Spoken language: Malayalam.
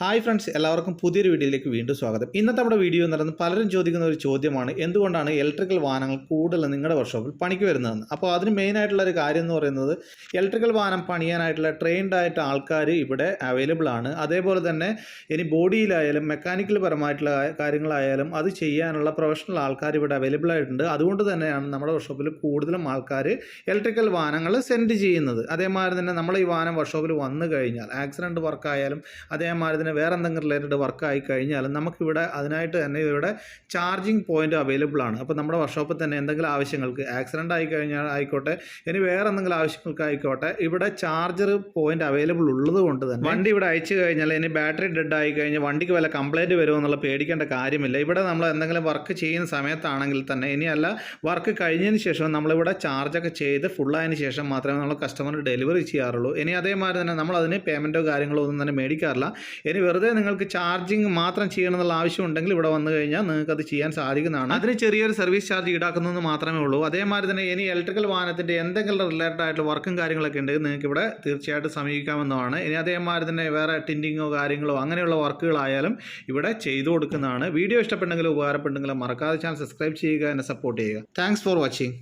ഹായ് ഫ്രണ്ട്സ് എല്ലാവർക്കും പുതിയൊരു വീഡിയോയിലേക്ക് വീണ്ടും സ്വാഗതം. ഇന്നത്തെ നമ്മുടെ വീഡിയോ എന്ന് പറയുന്നത് പലരും ചോദിക്കുന്ന ഒരു ചോദ്യമാണ് എന്തുകൊണ്ടാണ് ഇലക്ട്രിക്കൽ വാഹനങ്ങൾ കൂടുതൽ നിങ്ങളുടെ വർക്ക്ഷോപ്പിൽ പണിക്ക് വരുന്നതെന്ന്? അപ്പോൾ അതിന് മെയിൻ ആയിട്ടുള്ള ഒരു കാര്യം എന്ന് പറയുന്നത് ഇലക്ട്രിക്കൽ വാഹനം പണിയാനായിട്ടുള്ള ട്രെയിൻഡ് ആയിട്ട് ആൾക്കാർ ഇവിടെ അവൈലബിൾ ആണ്. അതേപോലെ തന്നെ ഇനി ബോഡിയിലായാലും മെക്കാനിക്കൽ പരമായിട്ടുള്ള കാര്യങ്ങളായാലും അത് ചെയ്യാനുള്ള പ്രൊഫഷണൽ ആൾക്കാർ ഇവിടെ അവൈലബിൾ ആയിട്ടുണ്ട്. അതുകൊണ്ട് തന്നെയാണ് നമ്മുടെ വർക്ക്ഷോപ്പിൽ കൂടുതലും ആൾക്കാർ ഇലക്ട്രിക്കൽ വാഹനങ്ങൾ സെൻഡ് ചെയ്യുന്നത്. അതേമാതിരി തന്നെ നമ്മൾ ഈ വാഹനം വർക്ക്ഷോപ്പിൽ വന്നു കഴിഞ്ഞാൽ ആക്സിഡന്റ് വർക്കായാലും അതേമാതിരി തന്നെ വേറെ എന്തെങ്കിലും റിലേറ്റഡ് വർക്ക് ആയി കഴിഞ്ഞാലും നമുക്കിവിടെ അതിനായിട്ട് തന്നെ ഇവിടെ ചാർജിങ് പോയിന്റ് അവൈലബിൾ ആണ്. അപ്പോൾ നമ്മുടെ വർക്ക്ഷോപ്പിൽ തന്നെ എന്തെങ്കിലും ആവശ്യങ്ങൾക്ക് ആക്സിഡന്റ് ആയി കഴിഞ്ഞാൽ ആയിക്കോട്ടെ ഇനി വേറെ എന്തെങ്കിലും ആവശ്യങ്ങൾക്ക് ആയിക്കോട്ടെ ഇവിടെ ചാർജർ പോയിന്റ് അവൈലബിൾ ഉള്ളത് കൊണ്ട് തന്നെ വണ്ടി ഇവിടെ അയച്ചു കഴിഞ്ഞാൽ ഇനി ബാറ്ററി ഡെഡ് ആയി കഴിഞ്ഞാൽ വണ്ടിക്ക് വല്ല കംപ്ലൈന്റ് വരുമോ എന്നുള്ള പേടിക്കേണ്ട കാര്യമില്ല. ഇവിടെ നമ്മൾ എന്തെങ്കിലും വർക്ക് ചെയ്യുന്ന സമയത്താണെങ്കിൽ തന്നെ ഇനിയല്ല വർക്ക് കഴിഞ്ഞതിന് ശേഷം നമ്മളിവിടെ ചാർജൊക്കെ ചെയ്ത് ഫുള്ളായതിന് ശേഷം മാത്രമേ നമ്മൾ കസ്റ്റമറിന് ഡെലിവറി ചെയ്യാറുള്ളൂ. ഇനി അതേമാതിരി തന്നെ നമ്മൾ അതിന് പേയ്മെന്റോ കാര്യങ്ങളോ ഒന്നും തന്നെ മേടിക്കാറില്ല. ഇനി വെറുതെ നിങ്ങൾക്ക് ചാർജിങ് മാത്രം ചെയ്യണം എന്നുള്ള ആവശ്യം ഉണ്ടെങ്കിൽ ഇവിടെ വന്നു കഴിഞ്ഞാൽ നിങ്ങൾക്ക് അത് ചെയ്യാൻ സാധിക്കുന്നതാണ്. അതിന് ചെറിയൊരു സർവീസ് ചാർജ് ഈടാക്കുന്നതെന്ന് മാത്രമേ ഉള്ളൂ. അതേമാതിരി തന്നെ ഇനി ഇലക്ട്രിക്കൽ വാഹനത്തിന്റെ എന്തെങ്കിലും റിലേറ്റഡ് ആയിട്ടുള്ള വർക്കും കാര്യങ്ങളൊക്കെ ഉണ്ടെങ്കിൽ നിങ്ങൾക്ക് ഇവിടെ തീർച്ചയായിട്ടും സമീപിക്കാമെന്നതാണ് ഇനി അതേമാതിരി തന്നെ വേറെ ടിന്റിങ്ങോ കാര്യങ്ങളോ അങ്ങനെയുള്ള വർക്കുകളായാലും ഇവിടെ ചെയ്തു കൊടുക്കുന്നതാണ്. വീഡിയോ ഇഷ്ടപ്പെട്ടെങ്കിലും ഉപകാരപ്പെട്ടെങ്കിലും മറക്കാതെ ചാനൽ സബ്സ്ക്രൈബ് ചെയ്യുക എന്നെ സപ്പോർട്ട് ചെയ്യുക. Thanks for watching